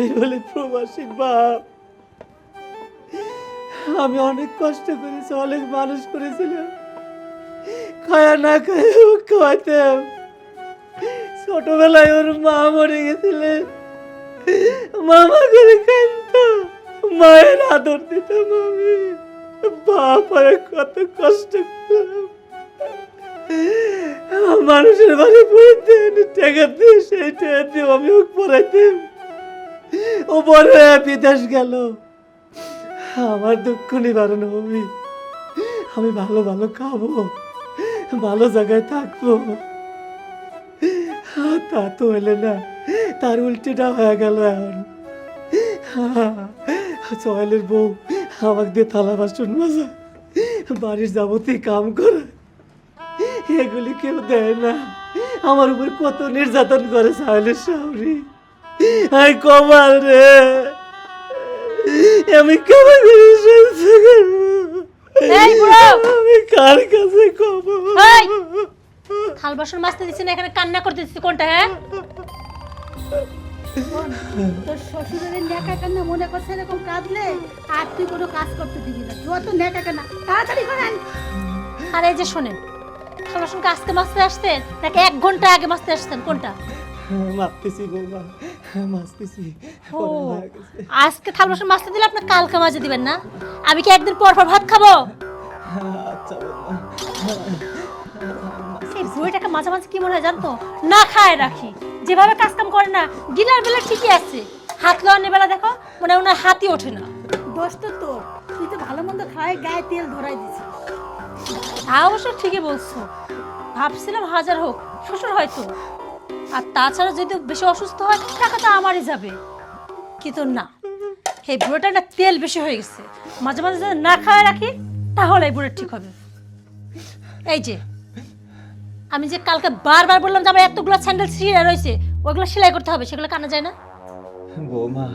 আমি বলি, প্রবাসী বাপ, আমি অনেক কষ্ট করেছি, অনেক মানুষ করেছিলাম। খায়া না খায় খাওয়াইতাম। ছোটবেলায় ওর মা মরে গেছিলেন মামা করে কান্ত মায়ের আদর দিতাম আমি। বাপ কত কষ্ট করলাম। মানুষের বাড়ি পড়তেন টাকা দিয়ে সেই টাকা দিয়ে আমি ওকে ও বড় হয়ে বিদেশ গেল। আমার দুঃখ নিবারণ হবে। আমি ভালো ভালো খাব ভালো জায়গায় থাকব। আহ, তা তো হলে না তার উল্টেটা হয়ে গেল এখন। সোহেলের বউ আমাকে দিয়ে থালা বাসন মাজা বাড়ির যাবতীয় কাম করে। এগুলি কেউ দেয় না। আমার উপর কত নির্যাতন করে সাহেলের সাউরি আই কমাল রে। আমি কেমন করে সহ্য? এই বুড়ো! আমি কার কাছে কব এই! থাল বাসন মাজতে দিচ্ছি না এখানে কান্না করতে দিচ্ছি কোনটা হ্যাঁ? তোর শ্বশুরের নেকা কান্না মনে করছে এরকম কাঁদলে আর তুই কোনো কাজ করতে দিবি না। যত নেকা কান্না। তাড়াতাড়ি করেন। আর এই যে শোনেন থাল বাসনকে আজকে মাজতে আসতেন নাকি এক ঘণ্টা আগে মাজতে আসতেন কোনটা? মারতেছি বৌমা মারতেছি। ও আজকে থাল বাসন মাজতে দিলে আপনি কালকে মাজে দিবেন না? আমি কি একদিন পর পর ভাত খাব? আচ্ছা বৌমা। এই বইটাকে মাঝে মাঝে কি মনে হয় জানতো? না খায় রাখি। যেভাবে কাজ কাম করে না দিনের বেলা ঠিকই আছে। হাত লোয়ানোর বেলা দেখো মনে হয় ওনার হাতই ওঠে না। দোষ তো তোর তুই তো ভালো মন্দ খাওয়াই গায়ে তেল ধরাই দিছিস। তা অবশ্য ঠিকই বলছো। ভাবছিলাম হাজার হোক শ্বশুর হয়তো। আর তাছাড়া যদি বেশি অসুস্থ হয় টাকা তো আমারই যাবে। কিন্তু না, এই বুড়োটা না তেল বেশি হয়ে গেছে। মাঝে মাঝে যদি না খাওয়াই রাখি, তাহলে এই বুড়ো ঠিক হবে। এই যে, আমি যে কালকে বারবার বললাম যে আমার এতগুলো স্যান্ডেল ছিঁড়ে রয়েছে, ওগুলো সেলাই করতে হবে, সেগুলো কানা যায় না? বৌমা,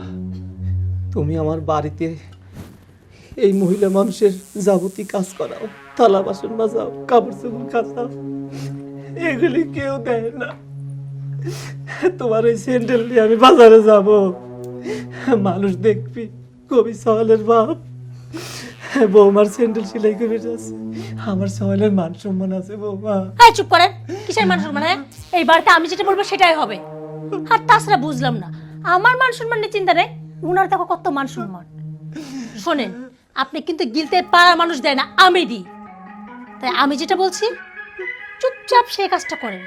তুমি আমার বাড়িতে এই মহিলা মানুষের যাবতীয় কাজ করাও, থালা বাসন বাজাও কাপড় চোপড় কাচাও এগুলি কেউ দেয় না। তোমার ওই স্যান্ডেল নিয়ে আমি বাজারে যাব। মানুষ দেখবি, কবি সহলের বাপ। বৌমার স্যান্ডেল সেলাই করে যাচ্ছে। আমার সহলের মান সম্মান আছে, বৌমা। চুপ করেন, কিসের মান সম্মান হ্যাঁ? এই বাড়িতে আমি যেটা বলব সেটাই হবে। আর তাছাড়া বুঝলাম না, আমার মান সম্মান নিয়ে চিন্তা নেই, উনার দেখো কত মান সম্মান। শোনেন, আপনি কিন্তু গিলতে পাড়ার মানুষ দেয় না, আমি দিই। তাই আমি যেটা বলছি, চুপচাপ সেই কাজটা করেন।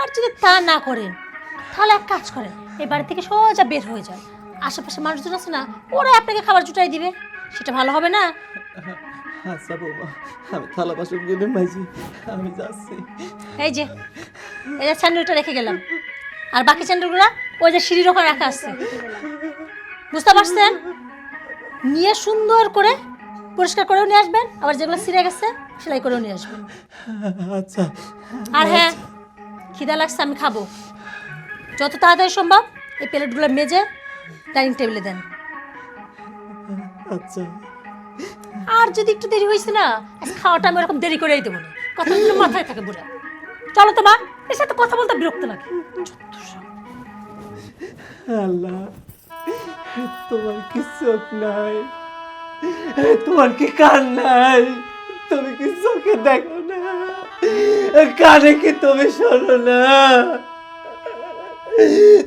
আর যদি তা না করেন তাহলে এক কাজ করেন এই বাড়ি থেকে সোজা বের হয়ে যায়। আশেপাশে মানুষজন আছে না ওরা আপনাকে খাবার জুটাই দিবে। সেটা ভালো হবে না? আচ্ছা বৌমা আমি থালা বাসনগুলো মাইছি আমি যাচ্ছি। এই যে এই যে স্যান্ডেলটা রেখে গেলাম। আর বাকি স্যান্ডেলগুলো ওই যে সিঁড়ির ওখানে রাখা আছে। বুঝতে পারছেন? নিয়ে সুন্দর করে পরিষ্কার করেও নিয়ে আসবেন আবার যেগুলো ছিঁড়ে গেছে সেলাই করেও নিয়ে আসবেন। আচ্ছা। আর হ্যাঁ খিদা লাগছে আমি খাব। যত তাড়াতাড়ি সম্ভব এই প্লেটগুলো মেজে ডাইনিং টেবিলে দেন। আচ্ছা। আর যদি একটু দেরি হয়েছে না খাওয়াটা আমি ওরকম দেরি করেই দেবো না। কথা বললে মাথায় থাকে বুড়া। চলো তো মা এর সাথে কথা বলতে বিরক্ত লাগে। আল্লাহ তোমার কি চোখ নাই? তোমার কি কান নাই? তুমি কি চোখে দেখো কানে কি তুমি শোনো না?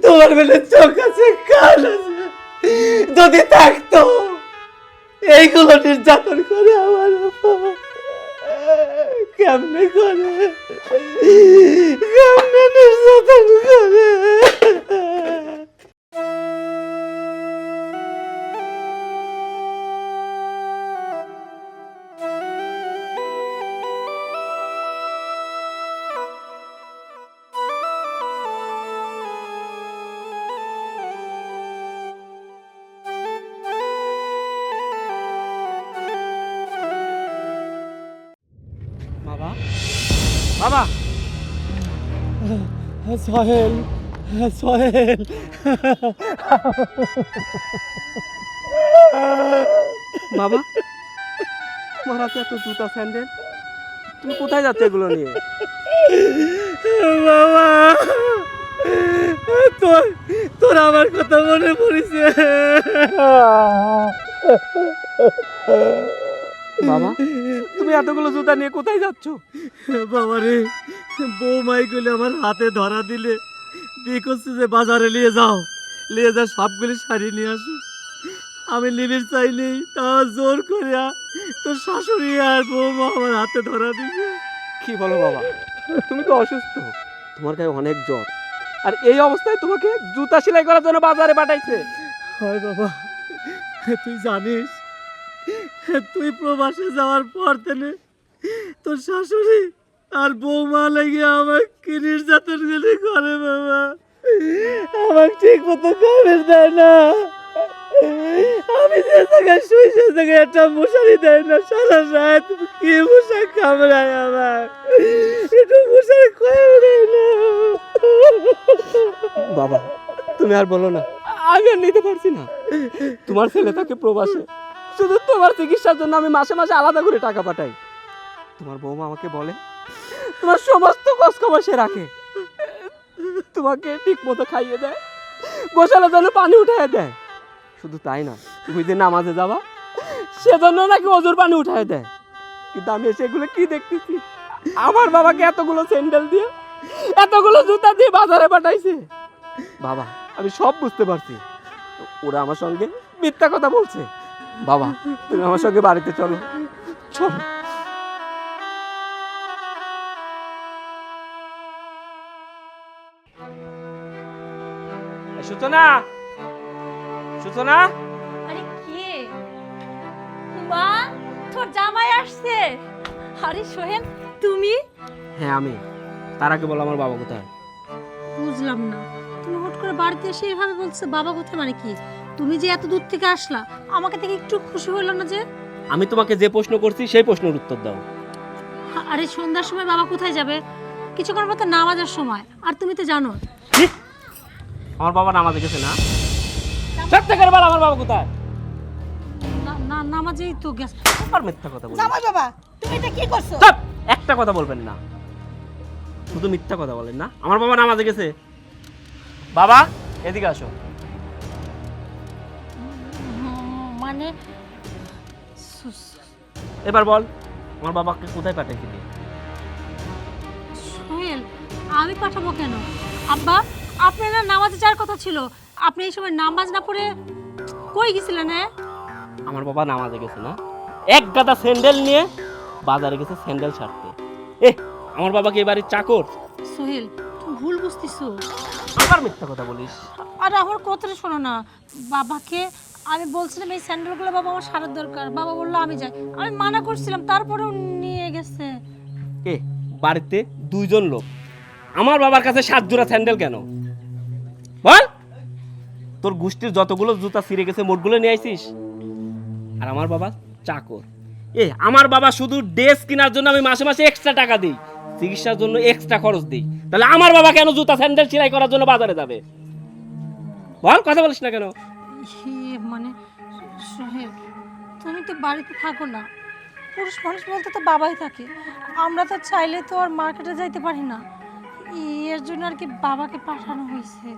তোমার বেলে চোখ আছে, কান আছে। যদি থাকতো, এইগুলো নির্যাতন করে আমার কেমনে করে? কেমনে নির্যাতন করে? সোহেল সোহেল। বাবা তোমার হাতে এত জুতা স্যান্ডেল? তুমি কোথায় যাচ্ছ এগুলো নিয়ে? বাবা তোর তোর আমার কথা মনে পড়েছে। বাবা তুমি এতগুলো জুতা নিয়ে কোথায় যাচ্ছ? বাবারে বৌমাই গুলি আমার হাতে ধরা দিলে। দিয়ে করছে যে বাজারে নিয়ে যাও। নিয়ে যা সবগুলি শাড়ি নিয়ে আসো। আমি লিমিট চাইলেই তা জোর করিয়া তোর শাশুড়ি আর বৌমা আমার হাতে ধরা দিবে। কি বলো বাবা? তুমি তো অসুস্থ। তোমার গায়ে অনেক জ্বর। আর এই অবস্থায় তোমাকে জুতা সেলাই করার জন্য বাজারে পাঠাইছে। হয় বাবা তুই জানিস তুই প্রবাসে যাওয়ার পর থেকে তোর শাশুড়ি আর বৌমা লেগে আমার কি নির্যাতন গুলি করে, বাবা? আমার ঠিক মতো খাবার দেয় না। আমি যে জায়গায় শুই, সে জায়গায় একটা মশারি দেয় না। সারা রাত কি মশাই কামড়ায় আমার? একটু মশারি খয়ে দেয় না। বাবা, তুমি আর বলো না। আমি আর নিতে পারছি না। তোমার ছেলে থাকে প্রবাসে। শুধু তোমার চিকিৎসার জন্য আমি মাসে মাসে আলাদা করে টাকা পাঠাই। তোমার বৌমা আমাকে বলে তোমার সমস্ত খোঁজ খবর সে রাখে। তোমাকে ঠিক মতো খাইয়ে দেয়, গোসলের জন্য পানি উঠায় দেয়। শুধু তাই না, তুমি যে নামাজে যাবা, সেজন্য নাকি অজুর পানি উঠায় দেয়। কিন্তু আমি সেগুলো কি দেখতেছি? আমার বাবাকে এতগুলো স্যান্ডেল দিয়ে, এতগুলো জুতা দিয়ে বাজারে পাঠাইছে। বাবা, আমি সব বুঝতে পারছি। ওরা আমার সঙ্গে মিথ্যা কথা বলছে। বাবা, তুমি আমার সঙ্গে বাড়িতে চলো। চলো। সূচনা সূচনা আরে কে? মা তোর জামাই আসছে। আরে সোহেল তুমি? হ্যাঁ আমি। তার আগে বলো আমার বাবা কোথায়। বুঝলাম না। তুমি হুট করে বাড়িতে এসে এভাবে বলছো বাবা কোথায় মানে কি? তুমি যে এত দূর থেকে আসলা আমাকে থেকে একটু খুশি হলো না যে? আমি তোমাকে যে প্রশ্ন করছি সেই প্রশ্নের উত্তর দাও। আরে সন্ধ্যার সময় বাবা কোথায় যাবে? কিছুক্ষণ পর তো নামাজের সময়। আর তুমি তো জানো আমার বাবা নামাজে গেছে না? সব থেকে বল আমার বাবা কোথায়? না না নামাজেই তো গেছে। আবার মিথ্যা কথা বলি জামাই বাবা তুমি এটা কি করছ? চুপ! একটা কথা বলবেন না। শুধু মিথ্যা কথা বলেন না। আমার বাবা নামাজে গেছে। বাবা এদিকে আসো। মানে এবার বল আমার বাবাকে কোথায় পাঠিয়েছিলি সোহেল আমি পাঠাবো কেন? আব্বা আপনার নামাজে যাওয়ার কথা ছিল। আপনি এই সময় নামাজ না পড়ে কই গেছিলেন হ্যাঁ? আমার বাবা নামাজে গেছে না। এক গাদা স্যান্ডেল নিয়ে বাজারে গেছে স্যান্ডেল ছাড়তে। এ আমার বাবাকে এবারে চাকর? সোহেল তুমি ভুল বুঝতেছো আবার মিথ্যা কথা বলিস। আর আমার কথাটা শোনো না। বাবাকে আমি বলছিলাম এই স্যান্ডেলগুলো বাবা আমার সারার দরকার। বাবা বলল আমি যাই। আমি মানা করছিলাম তারপরেও নিয়ে গেছে। এ বাড়িতে দুইজন লোক। আমার বাবার কাছে সাত জোড়া স্যান্ডেল কেন? বল। তোর গোষ্ঠীর যতগুলো জুতা ছিঁড়ে গেছে মোটগুলো নিয়ে আইছিস? আর আমার বাবা চাকর। এ আমার বাবা শুধু ড্রেস কেনার জন্য আমি মাসে মাসে এক্সট্রা টাকা দিই। চিকিৎসার জন্য এক্সট্রা খরচ দিই। তাহলে আমার বাবা কেন জুতা স্যান্ডেল সেলাই করার জন্য বাজারে যাবে? বল কথা বলিস না কেন? মানে তুমি তো বাড়িতে থাকো না। পুরুষ মানুষ বলতে তো বাবাই থাকে। আমরা তো চাইলে তো আর মার্কেটে যাইতে পারি না। এর জন্য আর কি বাবাকে পাঠানো হয়েছে।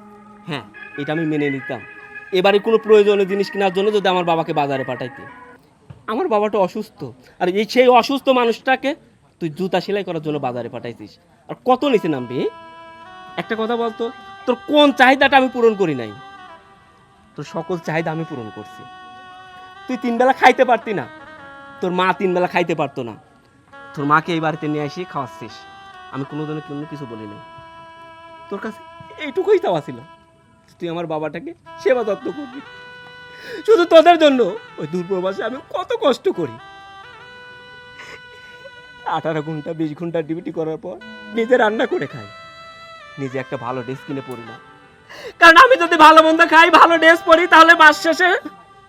হ্যাঁ এটা আমি মেনে নিতাম। এবারে কোনো প্রয়োজনীয় জিনিস কেনার জন্য যদি আমার বাবাকে বাজারে পাঠাইতে। আমার বাবাটা অসুস্থ। আর এই সেই অসুস্থ মানুষটাকে তুই জুতা সেলাই করার জন্য বাজারে পাঠাইছিস। আর কত নিচে নামবি? একটা কথা বলতো, তোর কোন চাহিদাটা আমি পূরণ করি নাই? তোর সকল চাহিদা আমি পূরণ করছি। তুই তিন বেলা খাইতে পারতি না। তোর মা তিন বেলা খাইতে পারতো না। তোর মাকে এই বাড়িতে নিয়ে আসি খাওয়াচ্ছিস। আমি কোনো দিনও কোনো কিছু বলি নাই তোর কাছে এইটুকুই চাওয়া ছিল। তুই আমার বাবাটাকে সেবা যত্ন করবি। শুধু তোদের জন্য। ওই দূরপ্রবাসে আমি কত কষ্ট করি। আঠারো ঘণ্টা, বিশ ঘণ্টা ডিউটি করার পর নিজে রান্না করে খাই। নিজে একটা ভালো ড্রেস কিনে পরি না। কারণ আমি যদি ভালো মন্দ খাই, ভালো ড্রেস পরি, তাহলে মাস শেষে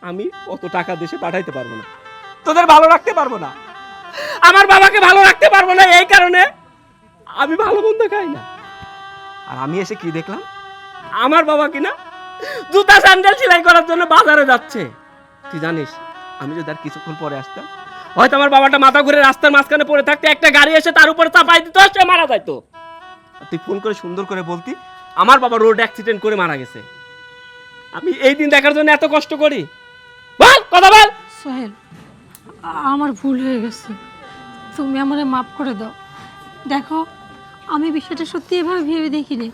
আমি অত টাকা দেশে পাঠাইতে পারব না। তোদের ভালো রাখতে পারব না। আমার বাবাকে ভালো রাখতে পারব না, এই কারণে আমি ভালো মন্দ খাই না। আর আমি এসে কি দেখলাম? আমার বাবা কিনা? জুতা স্যান্ডেল সেলাই করার জন্য বাজারে যাচ্ছে। তুই জানিস, আমি যদি আর কিছুক্ষণ পরে আসতাম, হয়তো আমার বাবাটা মাথা ঘুরে রাস্তার মাঝখানে পড়ে থাকতে, একটা গাড়ি এসে তার উপরে চাপাই দিত, সে মারা যাইতো। তুই ফোন করে সুন্দর করে বলতি, আমার বাবা রোড অ্যাক্সিডেন্ট করে মারা গেছে। আমি এই দিন দেখার জন্য এত কষ্ট করি। বল, কথা বল। সোহেল, আমার ভুল হয়ে গেছে। তুমি আমারে মাফ করে দাও। দেখো, আমি বিষয়টা সত্যি এভাবে ভেবে দেখিনি।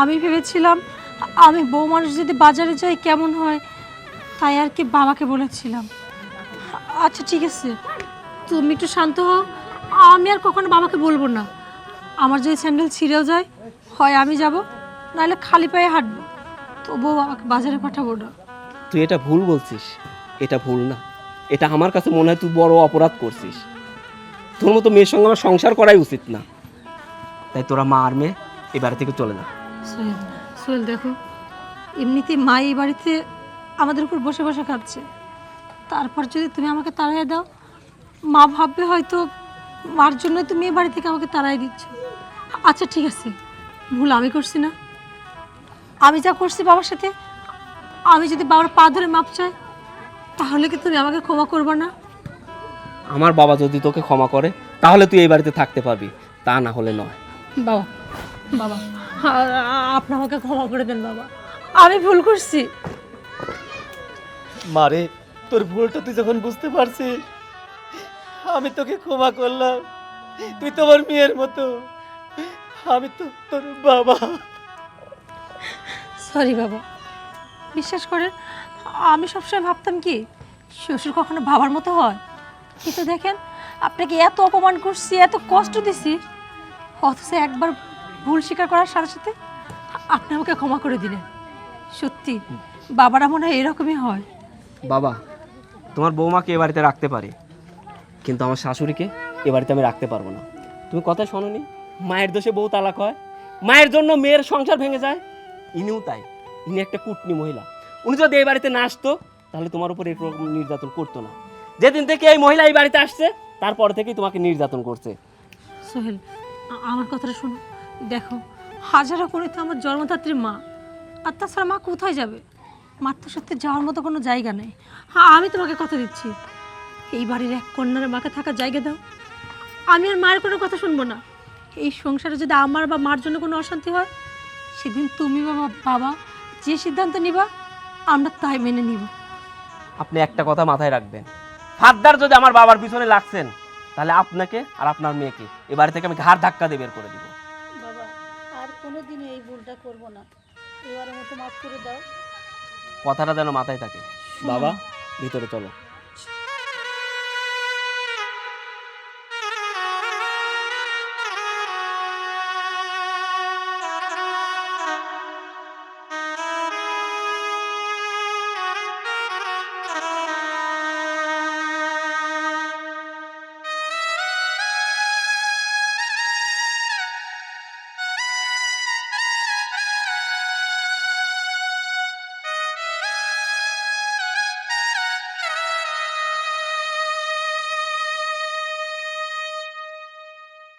আমি ভেবেছিলাম আমি বউ মানুষ যদি বাজারে যাই কেমন হয়? তাই আর কি বাবাকে বলেছিলাম। আচ্ছা ঠিক আছে। তুমি একটু শান্ত হও। আমি আর কখনো বাবাকে বলব না। আমার যদি স্যান্ডেল ছিঁড়েও যায় হয় আমি যাব নাহলে খালি পায়ে হাঁটবো। তবুও বাবাকে বাজারে পাঠাবো না। তুই এটা ভুল বলছিস। এটা ভুল না। এটা আমার কাছে মনে হয় তুই বড় অপরাধ করছিস। তোর মতো মেয়ের সঙ্গে আমার সংসার করাই উচিত না। তাই তোরা মা আর মেয়ে এই বাড়ি থেকে চলে যা। সোহেল সোহেল দেখো এমনিতেই মা এই বাড়িতে আমাদের উপর বসে বসে খাচ্ছে তারপর যদি তুমি আমাকে তাড়াই দাও মা ভাববে হয়তো মার জন্য তুমি এই বাড়ি থেকে আমাকে তাড়াই দিচ্ছ। আচ্ছা ঠিক আছে ভুল আমি করছি না। আমি যা করছি বাবার সাথে আমি যদি বাবার পা ধরে মাপ চাই তাহলে কি তুমি আমাকে ক্ষমা করবে না? আমার বাবা যদি তোকে ক্ষমা করে তাহলে তুই এই বাড়িতে থাকতে পারবি তা না হলে নয়। বাবা বাবা। আপনি আমাকে ক্ষমা করে দেন বাবা। আমি ভুল করছি। মারে তোর ভুলটা তুই যখন বুঝতে পারছিস আমি তোকে ক্ষমা করলাম। তুই তোমার মেয়ের মতো। আমি তো তোর বাবা। সরি বাবা। বিশ্বাস করেন আমি সবসময় ভাবতাম কি শ্বশুর কখনো বাবার মতো হয়। কিন্তু দেখেন আপনাকে এত অপমান করছি এত কষ্ট দিছি অথচ একবার ভুল স্বীকার করার সাথে সাথে আপনি আমাকে ক্ষমা করে দিলেন। সত্যি বাবারা মনে হয় এরকমই হয়। বাবা তোমার বৌমাকে এ বাড়িতে রাখতে পারে কিন্তু আমার শাশুড়িকে এ বাড়িতে আমি রাখতে পারব না। তুমি কথা শোনোনি? মায়ের দোষে বউ তালাক হয় মায়ের জন্য মেয়ের সংসার ভেঙে যায়। ইনিও তাই ইনি একটা কুটনি মহিলা। উনি যদি এই বাড়িতে না আসতো তাহলে তোমার উপর এরকম নির্যাতন করতো না। যেদিন থেকে এই মহিলা এই বাড়িতে আসছে তারপর থেকেই তোমাকে নির্যাতন করছে। সোহেল আমার কথাটা শোনো। দেখো, হাজারা করে তো আমার জন্মদাত্রী মা। আর তাছাড়া মা কোথায় যাবে? মার তো সত্যি যাওয়ার মতো কোনো জায়গা নেই। হ্যাঁ আমি তোমাকে কথা দিচ্ছি। এই বাড়ির এক কন্যার মাকে থাকার জায়গা দাও। আমি আর মায়ের কোনো কথা শুনব না। এই সংসারে যদি আমার বা মার জন্য কোনো অশান্তি হয়, সেদিন তুমি বাবা বাবা যে সিদ্ধান্ত নিবা, আমরা তাই মেনে নিব। আপনি একটা কথা মাথায় রাখবেন। ফাদ্দার যদি আমার বাবার পিছনে লাগছেন, তাহলে আপনাকে আর আপনার মেয়েকে এ বাড়ি থেকে আমি ঘাড় ধাক্কা দিয়ে বের করে দিব। দিনও করব না। এবারের মতো মাফ করে দাও। কথাটা যেন মাথায় থাকে। বাবা ভিতরে চলো।